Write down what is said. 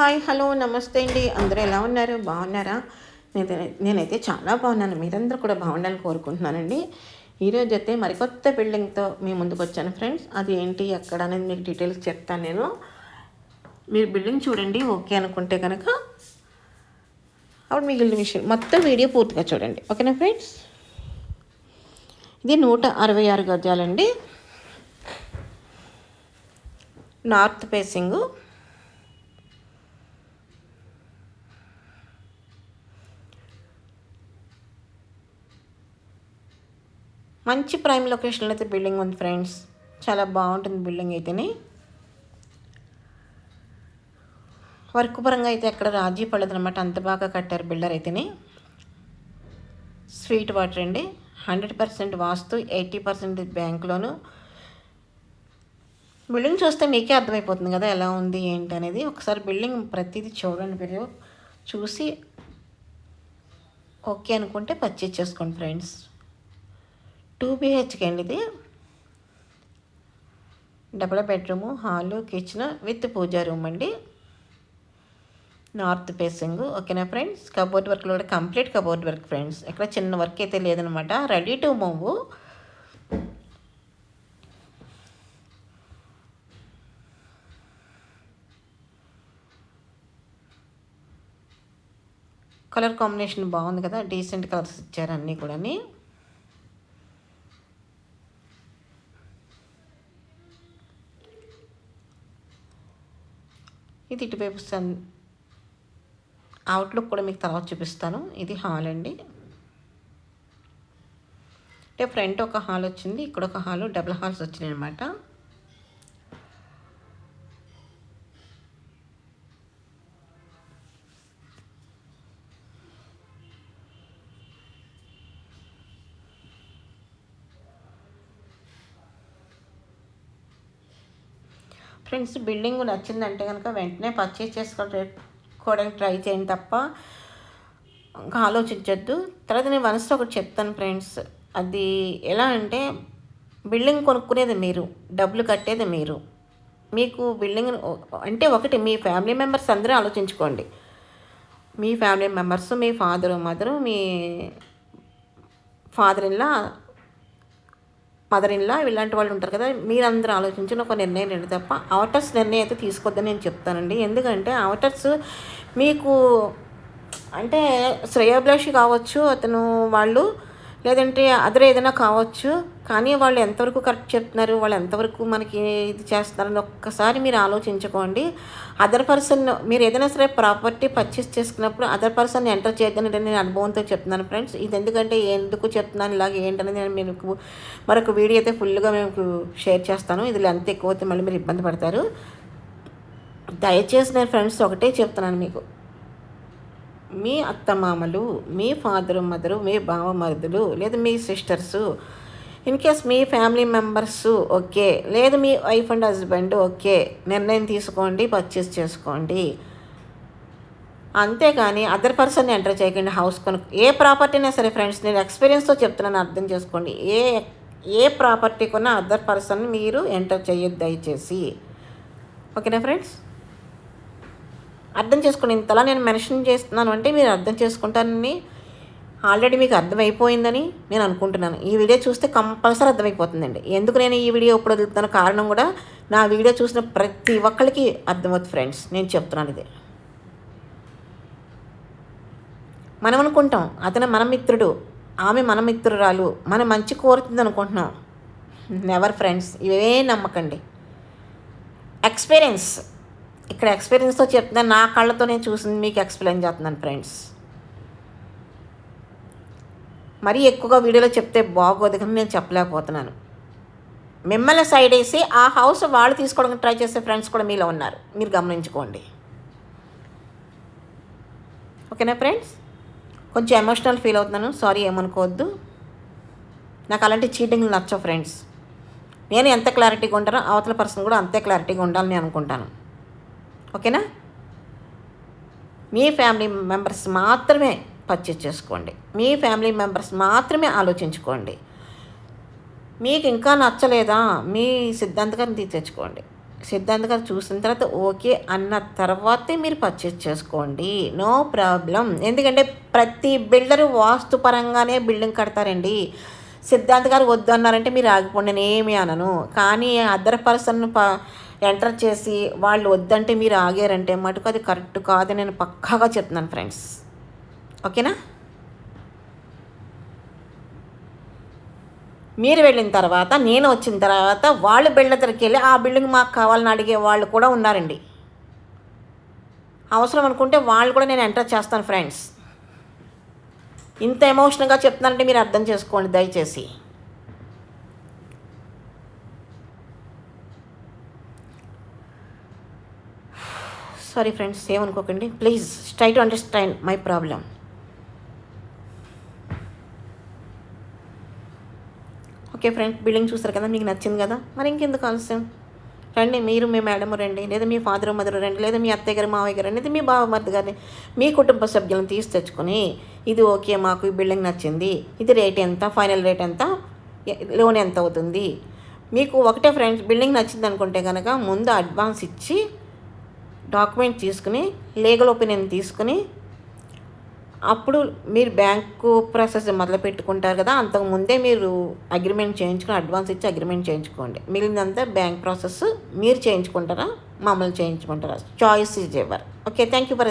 Hi hello నమస్తే అండి. అందరూ ఎలా ఉన్నారు? బాగున్నారా? నేనైతే చాలా బాగున్నాను. మీరందరూ కూడా బాగుండాలని కోరుకుంటున్నానండి. ఈరోజు అయితే మరికొత్త బిల్డింగ్తో మీ ముందుకు వచ్చాను ఫ్రెండ్స్. అది ఏంటి ఎక్కడ అనేది మీకు డీటెయిల్స్ చెప్తాను నేను. మీరు బిల్డింగ్ చూడండి ఓకే అనుకుంటే కనుక అప్పుడు మిగిలిన విషయం మొత్తం వీడియో పూర్తిగా చూడండి. ఓకేనా ఫ్రెండ్స్? ఇది నూట అరవై ఆరు గజాలండి. North facing. మంచి ప్రైమ్ లొకేషన్లో అయితే బిల్డింగ్ ఉంది ఫ్రెండ్స్. చాలా బాగుంటుంది బిల్డింగ్ అయితేనే. వర్క్ పరంగా అయితే ఎక్కడ రాజీ పడలేదు అనమాట అంత బాగా కట్టారు బిల్డర్ అయితేనే. స్వీట్ వాటర్ అండి. Hundred percent vastu eighty percent bank loan building చూస్తే మీకే అర్థమైపోతుంది కదా ఎలా ఉంది ఏంటి అనేది. ఒకసారి బిల్డింగ్ ప్రతిదీ చూడండి మీరు. చూసి ఓకే అనుకుంటే పర్చేజ్ చేసుకోండి ఫ్రెండ్స్. టూ బిహెచ్కే అండి ఇది. Double bedroom hall kitchen with puja room అండి. North facing. ఓకేనా ఫ్రెండ్స్? కబోర్డ్ వర్క్లో కూడా కంప్లీట్ కబోర్డ్ వర్క్ ఫ్రెండ్స్. ఇక్కడ చిన్న వర్క్ అయితే లేదనమాట. Ready to move. Colour combination బాగుంది కదా. డీసెంట్ కలర్స్ ఇచ్చారు అన్నీ కూడా ఇది ఇటువైపు సన్ అవుట్లుక్ కూడా మీకు తర్వాత చూపిస్తాను. ఇది హాల్ అండి. అంటే ఫ్రంట్ ఒక హాల్ వచ్చింది ఇక్కడ ఒక హాల్ డబుల్ హాల్స్ వచ్చినాయి అనమాట ఫ్రెండ్స్ బిల్డింగ్ నచ్చిందంటే కనుక వెంటనే పర్చేస్ చేసుకోవడానికి ట్రై చేయండి తప్ప ఇంకా ఆలోచించొద్దు. తర్వాత నేను మనసులో ఒకటి చెప్తాను ఫ్రెండ్స్ అది ఎలా అంటే బిల్డింగ్ కొనుక్కునేది మీరు డబ్బులు కట్టేది మీరు. మీకు బిల్డింగ్ అంటే ఒకటి మీ ఫ్యామిలీ మెంబర్స్ అందరూ ఆలోచించుకోండి. మీ ఫ్యామిలీ మెంబర్స్ మీ father mother me father in law mother in law ఇలాంటి వాళ్ళు ఉంటారు కదా మీరందరూ ఆలోచించిన ఒక నిర్ణయం లేదు తప్ప అవుటర్స్ నిర్ణయం అయితే తీసుకోవద్దని నేను చెప్తానండి. ఎందుకంటే అవుటర్స్ మీకు అంటే శ్రేయోభిలాషి కావచ్చు అతను వాళ్ళు లేదంటే అదర్ ఏదైనా కావచ్చు కానీ వాళ్ళు ఎంతవరకు కరెక్ట్ చెప్తున్నారు వాళ్ళు ఎంతవరకు మనకి ఇది చేస్తున్నారని ఒక్కసారి మీరు ఆలోచించుకోండి. అదర్ పర్సన్ మీరు ఏదైనా సరే ప్రాపర్టీ పర్చేస్ చేసుకున్నప్పుడు అదర్ పర్సన్ ఎంటర్ చేయొద్దని నేను అనుభవంతో చెప్తున్నాను ఫ్రెండ్స్. ఇది ఎందుకంటే ఎందుకు చెప్తున్నాను ఇలాగ ఏంటనేది నేను మీకు మరొక వీడియో అయితే ఫుల్గా మేము షేర్ చేస్తాను. ఇది లెంత్ ఎక్కువ అయితే మళ్ళీ మీరు ఇబ్బంది పడతారు. దయచేసి నేను ఫ్రెండ్స్ ఒకటే చెప్తున్నాను మీకు. మీ అత్తమామలు మీ ఫాదరు మదరు మీ బావమరుదులు లేదా మీ సిస్టర్సు ఇన్ కేస్ మీ ఫ్యామిలీ మెంబర్స్ ఓకే. లేదు మీ వైఫ్ అండ్ హస్బెండ్ ఓకే. నిర్ణయం తీసుకోండి పర్చేస్ చేసుకోండి. అంతేగాని అదర్ పర్సన్ ఎంటర్ చేయకండి హౌస్ కొను ఏ ప్రాపర్టీనా సరే ఫ్రెండ్స్ నేను ఎక్స్పీరియన్స్తో చెప్తున్నాను అర్థం చేసుకోండి. ఏ ఏ ప్రాపర్టీ కొన్నా అదర్ పర్సన్ మీరు ఎంటర్ చేయొద్దు దయచేసి. ఓకేనా ఫ్రెండ్స్? అర్థం చేసుకోండి ఇంతలా నేను మెన్షన్ చేస్తున్నాను అంటే మీరు అర్థం చేసుకుంటానని ఆల్రెడీ మీకు అర్థమైపోయిందని నేను అనుకుంటున్నాను. ఈ వీడియో చూస్తే కంపల్సరీ అర్థమైపోతుందండి. ఎందుకు నేను ఈ వీడియో ఇప్పుడు వదులుతున్న కారణం కూడా నా వీడియో చూసిన ప్రతి ఒక్కరికి అర్థమవుతుంది ఫ్రెండ్స్. నేను చెప్తున్నాను ఇది. మనం అనుకుంటాం అతను మన మిత్రుడు ఆమె మన మిత్రురాలు మన మంచి కోరుతుంది అనుకుంటున్నాం. నెవర్ ఫ్రెండ్స్ ఇవే నమ్మకండి. ఎక్స్పీరియన్స్ ఇక్కడ ఎక్స్పీరియన్స్తో చెప్తే నా కళ్ళతో నేను చూసింది మీకు ఎక్స్ప్లెయిన్ చేస్తున్నాను ఫ్రెండ్స్. మరీ ఎక్కువగా వీడియోలో చెప్తే బాగోదు కానీ నేను చెప్పలేకపోతున్నాను. మిమ్మల్ని సైడ్ వేసి ఆ హౌస్ వాళ్ళు తీసుకోవడానికి ట్రై చేసే ఫ్రెండ్స్ కూడా మీలో ఉన్నారు. మీరు గమనించుకోండి. ఓకేనా ఫ్రెండ్స్? కొంచెం ఎమోషనల్ ఫీల్ అవుతున్నాను. సారీ ఏమనుకోవద్దు. నాకు అలాంటి చీటింగ్లు నచ్చవు ఫ్రెండ్స్. నేను ఎంత క్లారిటీగా ఉంటానో అవతల పర్సన్ కూడా అంతే క్లారిటీగా ఉండాలని అనుకుంటాను. ఓకేనా? మీ ఫ్యామిలీ మెంబర్స్ మాత్రమే పర్చేజ్ చేసుకోండి. మీ ఫ్యామిలీ మెంబర్స్ మాత్రమే ఆలోచించుకోండి. మీకు ఇంకా నచ్చలేదా? మీ సిద్ధాంతకాన్ని తెచ్చుకోండి సిద్ధాంత్ గారు చూసిన తర్వాత ఓకే అన్న తర్వాతే మీరు పర్చేస్ చేసుకోండి. No problem. ఎందుకంటే ప్రతి బిల్డరు వాస్తుపరంగానే బిల్డింగ్ కడతారండి. సిద్ధాంత్ గారు వద్దు అన్నారంటే మీరు ఆగిపోండి నేను ఏమి అనను. కానీ అదర్ పర్సన్ ప ఎంటర్ చేసి వాళ్ళు వద్దంటే మీరు ఆగారంటే మటుకు అది కరెక్ట్ కాదని నేను పక్కాగా చెప్తున్నాను ఫ్రెండ్స్. ఓకేనా? మీరు వెళ్ళిన తర్వాత నేను వచ్చిన తర్వాత వాళ్ళు బిల్డర్కి వెళ్ళి ఆ బిల్డింగ్ మాకు కావాలని అడిగే వాళ్ళు కూడా ఉన్నారండి. అవసరం అనుకుంటే వాళ్ళు కూడా నేను ఎంటర్ చేస్తాను ఫ్రెండ్స్. ఇంత ఎమోషనల్గా చెప్తున్నానంటే మీరు అర్థం చేసుకోండి దయచేసి. సారీ ఫ్రెండ్స్ ఏమనుకోకండి. Please try to understand my problem okay friend building చూస్తారు కదా మీకు నచ్చింది కదా? మరి ఇంకెందుకు ఆలస్యం? రండి మీరు మీ మేడం రండి లేదా మీ ఫాదర్ మదర్ రండి లేదా మీ అత్తయ్య గారు మావయ్య గారు రండి లేదా మీ బావ మరిది గారిని మీ కుటుంబ సభ్యులను తీసి తెచ్చుకొని ఇది ఓకే మాకు ఈ బిల్డింగ్ నచ్చింది ఇది రేట్ ఎంత ఫైనల్ రేట్ ఎంత లోన్ ఎంత అవుతుంది? మీకు ఒకటే ఫ్రెండ్స్ బిల్డింగ్ నచ్చింది అనుకుంటే కనుక ముందు అడ్వాన్స్ ఇచ్చి డాక్యుమెంట్ తీసుకుని లీగల్ ఒపీనియన్ తీసుకుని అప్పుడు మీరు బ్యాంకు ప్రాసెస్ మొదలు పెట్టుకుంటారు కదా అంతకు ముందే మీరు అగ్రిమెంట్ చేయించుకుని అడ్వాన్స్ ఇచ్చి అగ్రిమెంట్ చేయించుకోండి. మిగిలినంతా బ్యాంక్ ప్రాసెస్ మీరు చేయించుకుంటారా మమ్మల్ని చేయించుకుంటారా choice is ever okay thank you for